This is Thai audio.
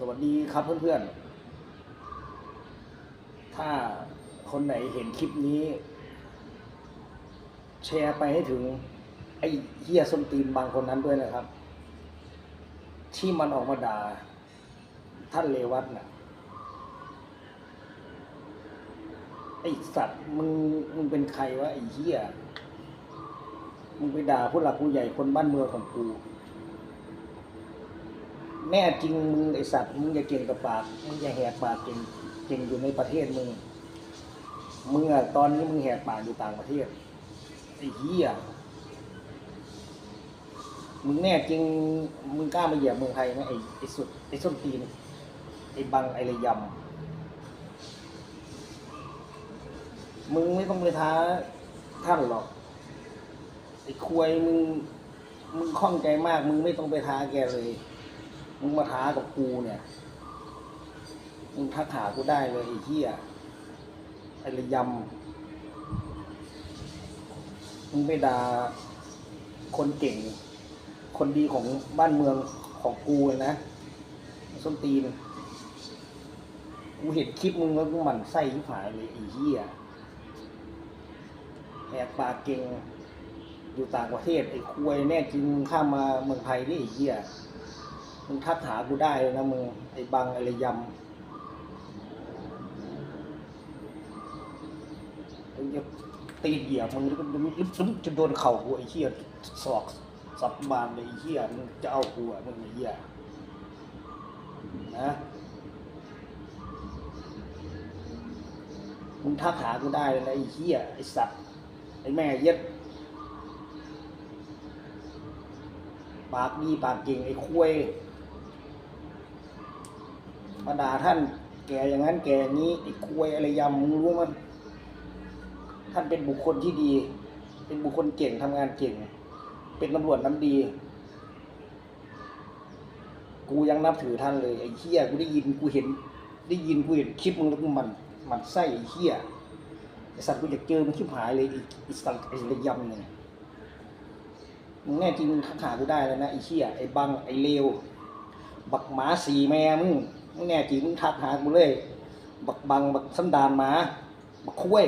สวัสดีครับเพื่อนๆ ถ้าคนไหนเห็นคลิปนี้ แชร์ไปให้ถึง ไอ้เฮียส้นตีนบางคนนั้นด้วยนะครับ ที่มันออกมาด่าท่านเลวัตน่ะ ไอ้สัตว์มึงมึงเป็นใครวะไอ้เฮียมึงไปด่าผู้หลักผู้ใหญ่คนบ้านเมืองของกู แน่จริงมึงไอสัตว์มึงอย่าเก่งกับปากมึงอย่าแหกปากเก่งเก่งอยู่ในประเทศมึงมึงอะตอนนี้มึงแหกปากอยู่ต่างประเทศไอ้เหี้ยมึงแน่จริงมึงกล้ามาเหยียบเมืองไทยไหมไอ้ไอ้สุดไอ้ส้นตีนไอ้บังไอ้ระยำมึงไม่ต้องไปท้าท่านหรอกไอ้ควยมึงมึงข้องใจมาก มึงไม่ต้องไปท้าแกเลย มึงมาท้ากับกูเนี่ยมึงทักหากูได้เลยไอ้เหี้ยไอ้ระยำมึงไม่ด่าคนเก่ง คนดีของบ้านเมืองของกูเลยนะส้นตีนกูเห็นคลิปมึงแล้วกูหมั่นไส้ชิบหายเลยไอ้เหี้ยแหกปากเก่งอยู่ต่างประเทศไอ้ควยแน่จริงมึงข้ามมาเมืองไทยนี่ไอ้เหี้ย มึงทักหากูได้เลยนะมึงไอ้บังไอ้ระยำมึงจะตีเหยียบมึงมึงจะโดนเข่ากูไอ้เหี้ยศอกสับบานเลไอ้เหี้ยมึงจะเอากูอะมึงไอ้เหี้ยนะมึงทักหากูได้เลยนะไอ้เหี้ยไอ้สัตว์ไอ้แม่เย็ดปากดีปากเก่งไอ้คุย มาด่าท่าน แกอย่างนั้น แกอย่างนี้ไอ้คุยอะไรยำมึงรู้มั้ยท่านเป็นบุคคลที่ดี เป็นบุคคลเก่งทำงานเก่ง เป็นตำรวจน้ำดี กูยังนับถือท่านเลยไอ้เหี้ยกูได้ยินกูเห็น ได้ยินกูเห็นคลิปมึงแล้วกูมันมันไส้ไอ้เหี้ยไอ้สัตว์กูอยากเจอมันชิบหายเลยไอ้ไอ้สัตว์ไอ้ระยำเนี่ยมึงแน่จริงมึงทักหากูได้เลยนะไอ้เชี่ยไอ้บังไอ้เลวบักหมาสีแม่มึง มึงแน่จริงมึงทักหากูเลย บักบังบักสันดานหมา บักคุ้ย